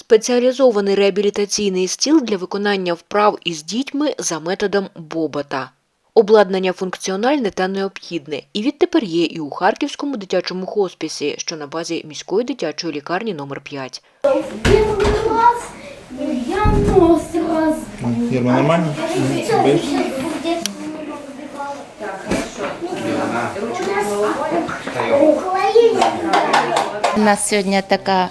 Спеціалізований реабілітаційний стіл для виконання вправ із дітьми за методом Бобота. Обладнання функціональне та необхідне і відтепер є і у Харківському дитячому хоспісі, що на базі міської дитячої лікарні номер 5. Я нос раз. Ірма, нормально? У нас сьогодні така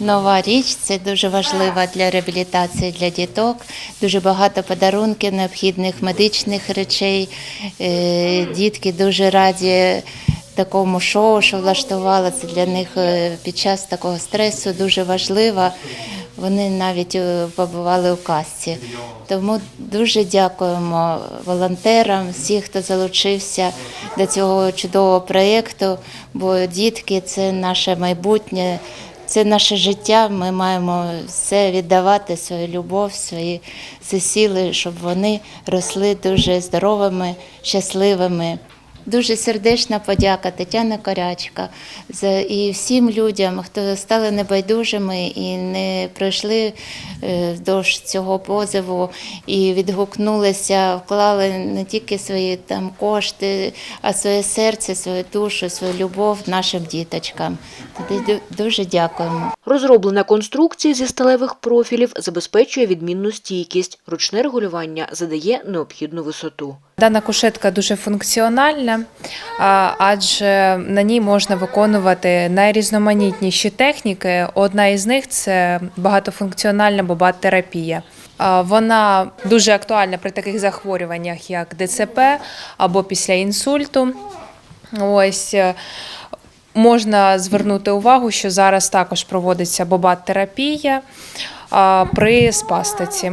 нова річ, це дуже важлива для реабілітації для діток. Дуже багато подарунків, необхідних медичних речей. Е, Дітки дуже раді такому шоу, що влаштували. Це для них е, під час такого стресу дуже важливо. Вони навіть е, побували у касці. Тому дуже дякуємо волонтерам, всіх, хто залучився до цього чудового проєкту, бо дітки це наше майбутнє, це наше життя. Ми маємо все віддавати, свою любов, свої сили, щоб вони росли дуже здоровими, щасливими. Дуже сердечна подяка Тетяна Корячка і всім людям, хто стали небайдужими і не пройшли е, вздовж цього позову і відгукнулися, вклали не тільки свої там кошти, а своє серце, свою душу, свою любов нашим діточкам. Дуже дякуємо. Розроблена конструкція зі сталевих профілів забезпечує відмінну стійкість. Ручне регулювання задає необхідну висоту. Дана кушетка дуже функціональна, адже на ній можна виконувати найрізноманітніші техніки. Одна із них це багатофункціональна бобат-терапія. Вона дуже актуальна при таких захворюваннях, як ДЦП або після інсульту. Ось е, можна звернути увагу, що зараз також проводиться бобат-терапія при спастиці.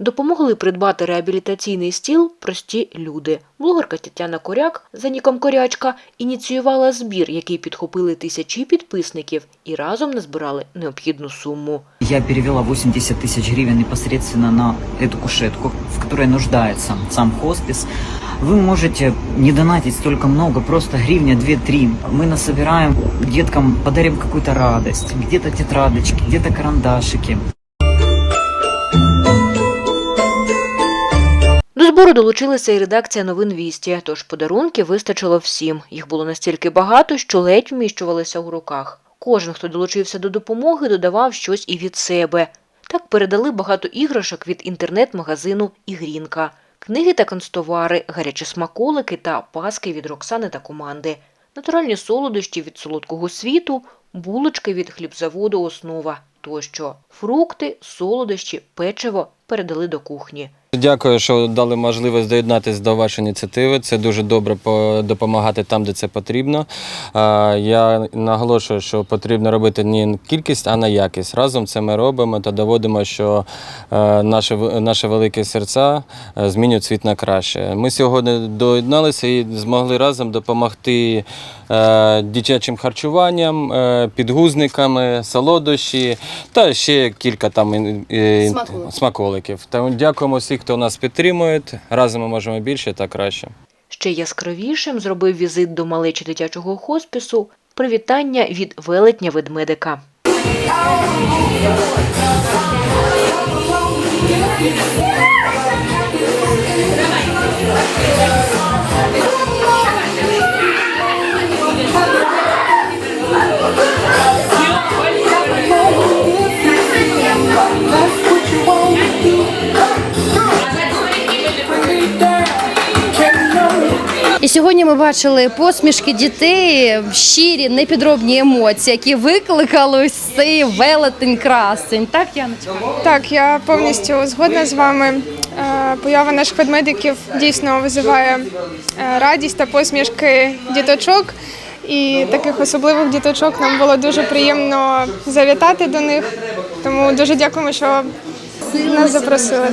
Допомогли придбати реабілітаційний стіл прості люди. Блогерка Тетяна Коряк за ніком Корячка ініціювала збір, який підхопили тисячі підписників і разом назбирали необхідну суму. Я перевела 80 тысяч гривен непосредственно на эту кушетку, в которой нуждается сам хоспис. Вы можете не донатить столько много, просто гривня 2-3. Мы насобираем деткам, подарим какую-то радость. Где-то тетрадочки, где-то карандашики. Збору долучилася і редакція новин Вісті, тож подарунків вистачило всім. Їх було настільки багато, що ледь вміщувалися у руках. Кожен, хто долучився до допомоги, додавав щось і від себе. Так передали багато іграшок від інтернет-магазину Ігрінка, книги та канцтовари, гарячі смаколики та паски від Роксани та команди, натуральні солодощі від солодкого світу, булочки від хлібзаводу Основа тощо. Фрукти, солодощі, печиво передали до кухні. Дякую, що дали можливість доєднатися до вашої ініціативи. Це дуже добре допомагати там, де це потрібно. Я наголошую, що потрібно робити не кількість, а на якість. Разом це ми робимо та доводимо, що е, наші, наші великі серця е, змінюють світ на краще. Ми сьогодні доєдналися і змогли разом допомогти е, дитячим харчуванням, підгузниками, солодощі та ще кілька там смаколиків. Тому дякуємо всім, хто нас підтримує. Разом ми можемо більше та краще. Ще яскравішим зробив візит до малечі дитячого хоспісу привітання від велетня ведмедика. І сьогодні ми бачили посмішки дітей, щирі, непідробні емоції, які викликали цей велетень красень. Так, Яночка? Так, я повністю згодна з вами. Е, Поява наших ведмедиків дійсно визиває е, радість та посмішки діточок. І таких особливих діточок нам було дуже приємно завітати до них. Тому дуже дякуємо, що нас запросили.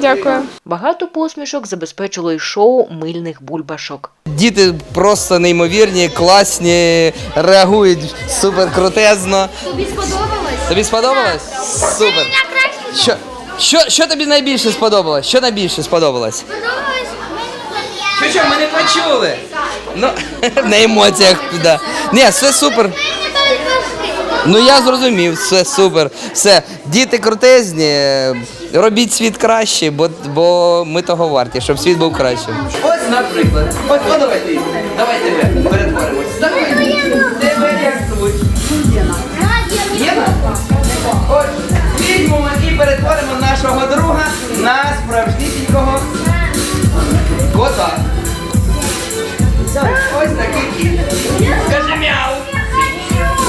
Дякую. Багато посмішок забезпечило й шоу мильних бульбашок. Діти просто неймовірні, класні, реагують супер крутезно. Тобі сподобалось? Тобі сподобалось? Супер. Що, що, що тобі найбільше сподобалось? Що найбільше сподобалось? Що, що, ми не почули? Ну, на емоціях, да. Ні, все супер. Ну я зрозумів, все супер. Все, діти крутезні, робіть світ краще, бо, бо ми того варті, щоб світ був кращим. Ось, наприклад, ось о, давайте, перетворимось. Давай. Тебе як звуть? Візьмемо і перетворимо нашого друга на справжнісінького кота. Ось такий кіт. Скажи мяу.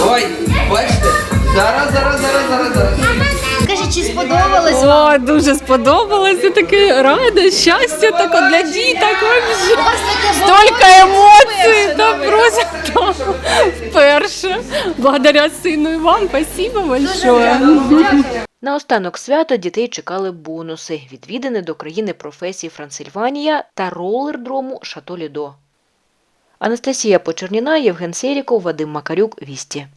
Ой, бачите? Зараз, зараз, сподобалось О, дуже сподобалося, таке раде, щастя таке для діток Столько емоцій, та просто вперше. Благодаря сину і вам, спасибо большое. Наостанок свята дітей чекали бонуси, відвідини до країни професій Франсильванія та ролер-дрому Шато Лідо. Анастасія Почерніна, Євген Серіков, Вадим Макарюк, Вісті.